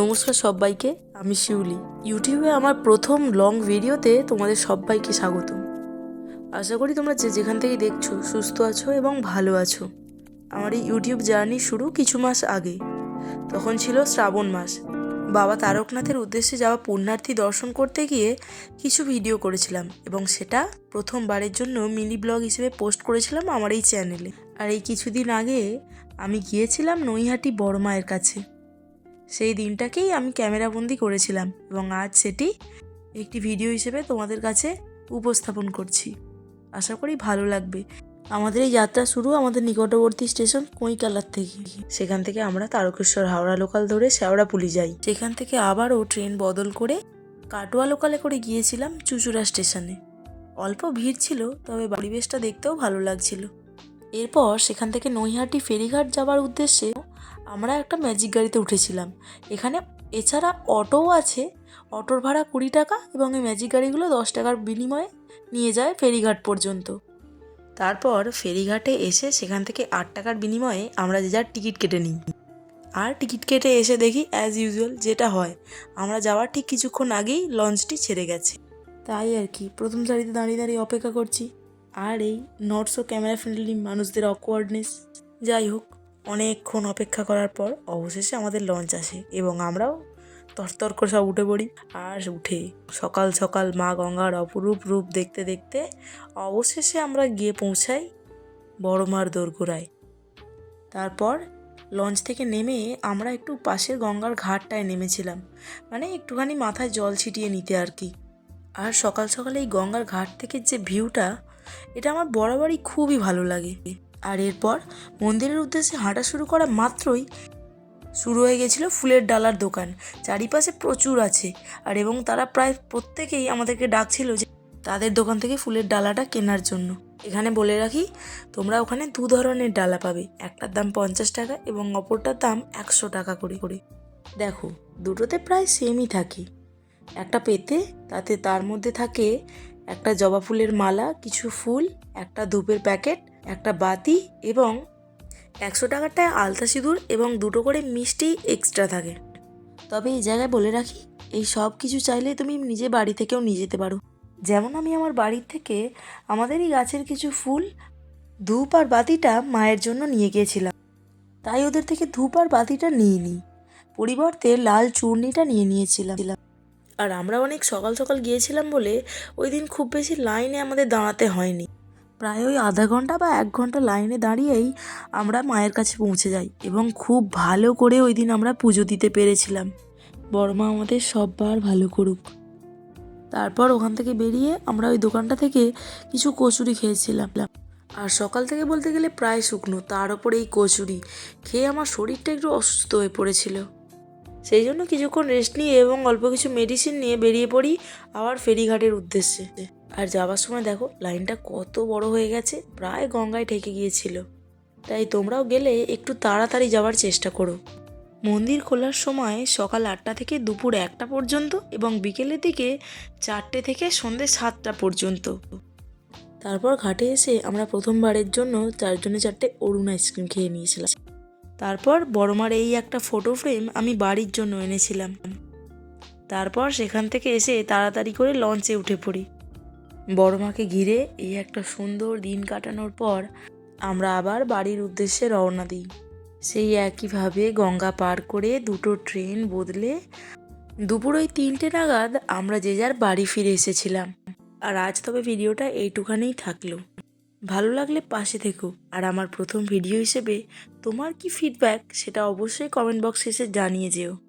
নমস্কার সবাইকে, আমি শিউলি। ইউটিউবে আমার প্রথম লং ভিডিওতে তোমাদের সবাইকে স্বাগতম। আশা করি তোমরা যে যেখান থেকে দেখছ, সুস্থ আছো এবং ভালো আছো। আমার এই ইউটিউব জার্নি শুরু কিছু মাস আগে। তখন ছিল শ্রাবণ মাস। বাবা তারকনাথের উদ্দেশ্যে যাওয়া পুণ্যার্থী দর্শন করতে গিয়ে কিছু ভিডিও করেছিলাম এবং সেটা প্রথমবারের জন্য মিনি ব্লগ হিসেবে পোস্ট করেছিলাম আমার এই চ্যানেলে আর এই কিছুদিন আগে আমি গিয়েছিলাম নৈহাটি বড় মায়ের কাছে। সেই দিনটাকেই আমি ক্যামেরাবন্দি করেছিলাম এবং আজ সেটি একটি ভিডিও হিসেবে তোমাদের কাছে উপস্থাপন করছি। আশা করি ভালো লাগবে। আমাদের এই যাত্রা শুরু আমাদের নিকটবর্তী স্টেশন কৈকালার থেকে। সেখান থেকে আমরা তারকেশ্বর হাওড়া লোকাল ধরে শেওড়াপুলি যাই। সেখান থেকে আবারও ট্রেন বদল করে কাটোয়া লোকালে করে গিয়েছিলাম চুচুড়া স্টেশনে। অল্প ভিড় ছিল, তবে পরিবেশটা দেখতেও ভালো লাগছিল। এরপর সেখান থেকে নৈহাটি ফেরিঘাট যাওয়ার উদ্দেশ্যে আমরা একটা ম্যাজিক গাড়িতে উঠেছিলাম। এখানে এছাড়া অটোও আছে। অটোর ভাড়া কুড়ি টাকা এবং এই ম্যাজিক গাড়িগুলো দশ টাকার বিনিময়ে নিয়ে যায় ফেরিঘাট পর্যন্ত। তারপর ফেরিঘাটে এসে সেখান থেকে আট টাকার বিনিময়ে আমরা যে যার টিকিট কেটে নিই। আর টিকিট কেটে এসে দেখি অ্যাজ ইউজুয়াল যেটা হয়, আমরা যাওয়ার ঠিক কিছুক্ষণ আগেই লঞ্চটি ছেড়ে গেছে। তাই আর কি, প্রথম সারিতে দাঁড়িয়ে দাঁড়িয়ে অপেক্ষা করছি। আর এই নট সো ক্যামেরা ফ্রেন্ডলি মানুষদের অকওয়ার্ডনেস যাই হোক অনেকক্ষণ অপেক্ষা করার পর অবশেষে আমাদের লঞ্চ আসে এবং আমরাও তরতর করে সব উঠে পড়ি। আর উঠে সকাল সকাল মা গঙ্গার অপরূপ রূপ দেখতে দেখতে অবশেষে আমরা গিয়ে পৌঁছাই বড়মার দোরগোড়ায়। তারপর লঞ্চ থেকে নেমে আমরা একটু পাশের গঙ্গার ঘাটটায় নেমেছিলাম। মানে একটুখানি মাথায় জল ছিটিয়ে নিতে আর কি। আর সকাল সকালে এই গঙ্গার ঘাট থেকে যে ভিউটা এটা আমার বরাবরই খুবই ভালো লাগে। আর এরপর মন্দিরের উদ্দেশ্যে হাঁটা শুরু করা মাত্রই শুরু হয়ে গেছিল ফুলের ডালার দোকান। চারিপাশে প্রচুর আছে। আর এবং তারা প্রায় প্রত্যেকেই আমাদেরকে ডাকছিল যে তাদের দোকান থেকে ফুলের ডালাটা কেনার জন্য। এখানে বলে রাখি, তোমরা ওখানে দু ধরনের ডালা পাবে। একটার দাম পঞ্চাশ টাকা এবং অপরটার দাম একশো টাকা করে করে। দেখো, দুটোতে প্রায় সেমই থাকে। একটা পেতে, তাতে তার মধ্যে থাকে একটা জবা ফুলের মালা, কিছু ফুল, একটা ধূপের প্যাকেট একটা বাতি এবং একশো টাকারটায় আলতা সিঁদুর এবং দুটো করে মিষ্টি এক্সট্রা থাকে। তবে এই জায়গায় বলে রাখি, এই সব কিছু চাইলে তুমি নিজে বাড়ি থেকেও নিয়ে যেতে পারো। যেমন আমি আমার বাড়ির থেকে আমাদের এই গাছের কিছু ফুল ধূপ আর বাতিটা মায়ের জন্য নিয়ে গিয়েছিলাম। তাই ওদের থেকে ধূপ আর বাতিটা নিয়ে নিই পরিবর্তে লাল চূর্ণিটা নিয়ে নিয়েছিলাম। আর আমরা অনেক সকাল সকাল গিয়েছিলাম বলে ওই দিন খুব বেশি লাইনে আমাদের দাঁড়াতে হয়নি। প্রায় ওই আধা ঘণ্টা বা এক ঘণ্টা লাইনে দাঁড়িয়েই আমরা মায়ের কাছে পৌঁছে যাই এবং খুব ভালো করে ওই দিন আমরা পুজো দিতে পেরেছিলাম। বড়মা আমাদের সববার ভালো করুক। তারপর ওখান থেকে বেরিয়ে আমরা ওই দোকানটা থেকে কিছু কচুরি খেয়েছিলাম। আর সকাল থেকে বলতে গেলে প্রায় শুকনো, তার ওপর এই কচুরি খেয়ে আমার শরীরটা একটু অসুস্থ হয়ে পড়েছিল। সেই জন্য কিছুক্ষণ রেস্ট নিয়ে এবং অল্প কিছু মেডিসিন নিয়ে বেরিয়ে পড়ি আবার ফেরিঘাটের উদ্দেশ্যে। আর যাওয়ার সময় দেখো, লাইনটা কত বড় হয়ে গেছে, প্রায় গঙ্গায় ঠেকে গিয়েছিল। তাই তোমরাও গেলে একটু তাড়াতাড়ি যাওয়ার চেষ্টা করো। মন্দির খোলার সময় সকাল আটটা থেকে দুপুর একটা পর্যন্ত এবং বিকেলের দিকে চারটে থেকে সন্ধ্যে সাতটা পর্যন্ত। তারপর ঘাটে এসে আমরা প্রথমবারের জন্য চারজনে চারটে অরুণ আইসক্রিম খেয়ে নিয়েছিলাম। তারপর বড়মার এই একটা ফটো ফ্রেম আমি বাড়ির জন্য এনেছিলাম। তারপর সেখান থেকে এসে তাড়াতাড়ি করে লঞ্চে উঠে পড়ি। বড়মাকে ঘিরে এই একটা সুন্দর দিন কাটানোর পর আমরা আবার বাড়ির উদ্দেশ্যে রওনা দিই। সেই একইভাবে গঙ্গা পার করে দুটো ট্রেন বদলে দুপুর ওই তিনটে নাগাদ আমরা যে যার বাড়ি ফিরে এসেছিলাম। আর আজ তবে ভিডিওটা এইটুখানেই থাকল। ভালো লাগলে পাশে থেকো। আর আমার প্রথম ভিডিও হিসেবে তোমার কি ফিডব্যাক সেটা অবশ্যই কমেন্ট বক্সে এসে জানিয়ে যেও।